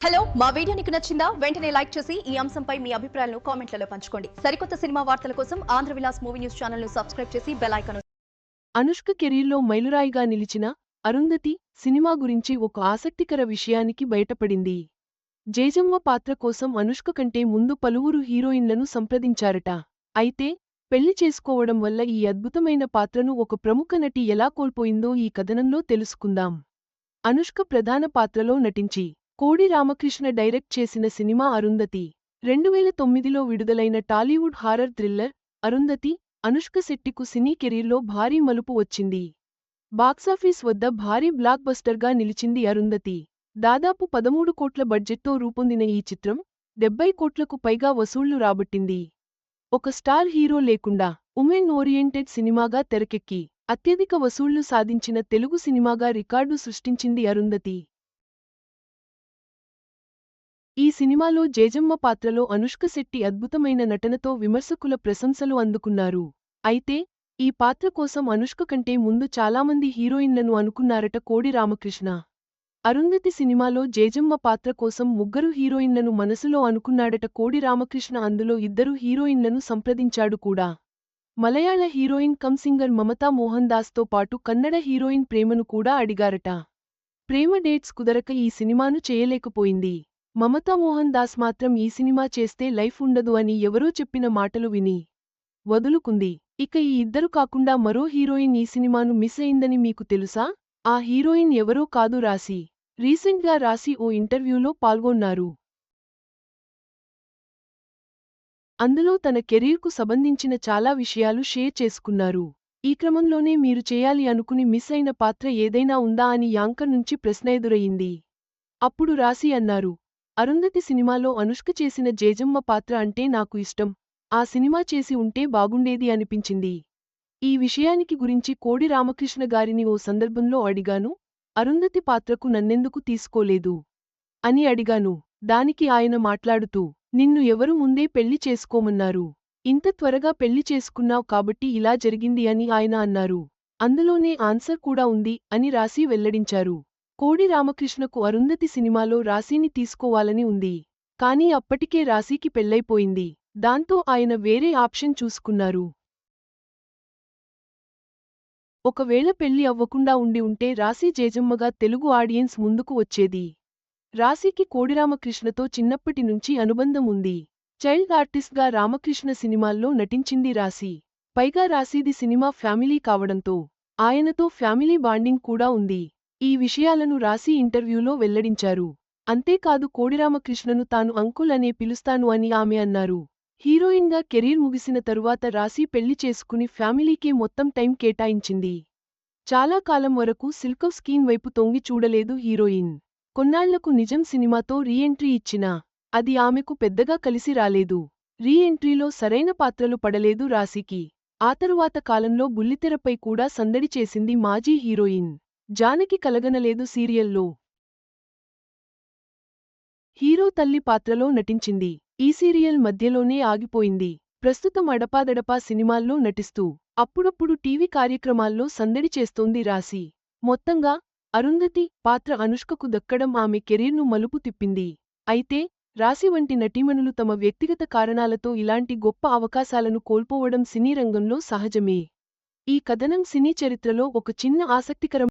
Hello మా video నీకు నచ్చిందా? వెంటనే లైక్ చేసి ఈ అంశంపై మీ అభిప్రాయాలను కామెంట్లలో పంచుకోండి. సరికొత్త సినిమా వార్తల కోసం Andhra Vilas movie news channel subscribe చేసి బెల్ అనుష్క కెరీర్లో మైలురాయిగా నిలిచిన అరుంధతి సినిమా గురించి ఒక ఆసక్తికర విషయానికి బయటపడింది. జేజమ్మ పాత్ర కోసం అనుష్క కంటే ముందు పలువురు హీరోయిన్లను సంప్రదించారట. అయితే పెళ్ళి చేసుకోవడం వల్ల ఈ అద్భుతమైన పాత్రను ఒక ప్రముఖ నటి ఎలా కోల్పోయిందో ఈ కథనంలో తెలుసుకుందాం. అనుష్క ప్రధాన పాత్రలో నటించి కోడి రామకృష్ణ డైరెక్ట్ చేసిన సినిమా అరుంధతి. రెండువేల తొమ్మిదిలో విడుదలైన టాలీవుడ్ హారర్ థ్రిల్లర్ అరుంధతి అనుష్క శెట్టికు సినీ కెరీర్లో భారీ మలుపు వచ్చింది. బాక్సాఫీస్ వద్ద భారీ బ్లాక్ బస్టర్గా నిలిచింది అరుంధతి. దాదాపు పదమూడు కోట్ల బడ్జెట్తో రూపొందిన ఈ చిత్రం డెబ్బై కోట్లకు పైగా వసూళ్ళు రాబట్టింది. ఒక స్టార్ హీరో లేకుండా ఉమెన్ ఓరియంటెడ్ సినిమాగా తెరకెక్కి అత్యధిక వసూళ్ళు సాధించిన తెలుగు సినిమాగా రికార్డు సృష్టించింది అరుంధతి. ఈ సినిమాలో జేజమ్మ పాత్రలో అనుష్క శెట్టి అద్భుతమైన నటనతో విమర్శకుల ప్రశంసలు అందుకున్నారు. అయితే ఈ పాత్ర కోసం అనుష్క కంటే ముందు చాలామంది హీరోయిన్లను అనుకున్నారట కోడి రామకృష్ణ. అరుంధతి సినిమాలో జేజమ్మ పాత్ర కోసం ముగ్గురు హీరోయిన్లను మనసులో అనుకున్నాడట కోడి రామకృష్ణ. అందులో ఇద్దరు హీరోయిన్లను సంప్రదించాడు కూడా. Malayala heroine cum singer Mamata Mohan దాస్తో పాటు కన్నడ హీరోయిన్ ప్రేమను కూడా అడిగారట. ప్రేమ డేట్స్ కుదరక ఈ సినిమాను చేయలేకపోయింది. మమతా మోహన్ దాస్ మాత్రం ఈ సినిమా చేస్తే లైఫ్ ఉండదు అని ఎవరో చెప్పిన మాటలు విని వదులుకుంది. ఇక ఈ ఇద్దరు కాకుండా మరో హీరోయిన్ ఈ సినిమాను మిస్ అయిందని మీకు తెలుసా? ఆ హీరోయిన్ ఎవరో కాదు రాశి. రీసెంట్గా రాశి ఓ ఇంటర్వ్యూలో పాల్గొన్నారు. అందులో తన కెరీర్కు సంబంధించిన చాలా విషయాలు షేర్ చేసుకున్నారు. ఈ క్రమంలోనే మీరు చేయాలి అనుకుని మిస్ అయిన పాత్ర ఏదైనా ఉందా అని యాంకర్ నుంచి ప్రశ్న ఎదురయ్యింది అప్పుడు రాశి అన్నారు అరుంధతి సినిమాలో అనుష్క చేసిన జేజమ్మ పాత్ర అంటే నాకు ఇష్టం. ఆ సినిమా చేసి ఉంటే బాగుండేది అనిపించింది. ఈ విషయానికి గురించి కోడి రామకృష్ణ గారిని ఓ సందర్భంలో అడిగాను. అరుంధతి పాత్రకు నన్నెందుకు తీసుకోలేదు? అని అడిగాను. దానికి ఆయన మాట్లాడుతూ నిన్ను ఎవరు ముందే పెళ్ళి చేసుకోమన్నారు. ఇంత త్వరగా పెళ్ళి చేసుకున్నావు కాబట్టి ఇలా జరిగింది అని ఆయన అన్నారు. అందులోనే ఆన్సర్ కూడా ఉంది అని రాసి వెల్లడించారు. కోడి రామకృష్ణకు అరుంధతి సినిమాలో రాశీని తీసుకోవాలని ఉంది. కానీ అప్పటికే రాశీకి పెళ్ళైపోయింది దాంతో ఆయన వేరే ఆప్షన్ చూసుకున్నారు. ఒకవేళ పెళ్ళి అవ్వకుండా ఉండి ఉంటే రాశి జేజమ్మగా తెలుగు ఆడియన్స్ ముందుకు వచ్చేది. రాశీకి కోడిరామకృష్ణతో చిన్నప్పటి నుంచి అనుబంధం ఉంది. చైల్డ్ ఆర్టిస్ట్గా రామకృష్ణ సినిమాల్లో నటించింది రాశి. పైగా రాశీది సినిమా ఫ్యామిలీ కావడంతో ఆయనతో ఫ్యామిలీ బాండింగ్ కూడా ఉంది. ఈ విషయాలను రాశి ఇంటర్వ్యూలో వెల్లడించారు. అంతేకాదు కోడిరామకృష్ణను తాను అంకుల్ అనే పిలుస్తాను అని ఆమె అన్నారు. హీరోయిన్గా కెరీర్ ముగిసిన తరువాత రాశి పెళ్ళి చేసుకుని ఫ్యామిలీకే మొత్తం టైం కేటాయించింది. చాలా కాలం వరకు సిల్కవ్ స్కీన్ వైపు తొంగి చూడలేదు హీరోయిన్. కొన్నాళ్ళకు నిజం సినిమాతో రీఎంట్రీ ఇచ్చినా అది ఆమెకు పెద్దగా కలిసి రాలేదు. రీఎంట్రీలో సరైన పాత్రలు పడలేదు రాశికి. ఆ తరువాత కాలంలో బుల్లితెరపై కూడా సందడి చేసింది మాజీ హీరోయిన్. జానకి కలగనలేదు సీరియల్లో. హీరో తల్లి పాత్రలో నటించింది. ఈ సీరియల్ మధ్యలోనే ఆగిపోయింది. ప్రస్తుతం అడపాదడపా సినిమాల్లో నటిస్తూ అప్పుడప్పుడు టీవీ కార్యక్రమాల్లో సందడి చేస్తోంది రాశి. మొత్తంగా అరుంధతి పాత్ర అనుష్కకు దక్కడం ఆమె కెరీర్ను మలుపు తిప్పింది. అయితే రాశి వంటి నటీమణులు తమ వ్యక్తిగత కారణాలతో ఇలాంటి గొప్ప అవకాశాలను కోల్పోవడం సినీ రంగంలో సహజమే. ఈ కథనం సినీ చరిత్రలో ఒక చిన్న ఆసక్తికరం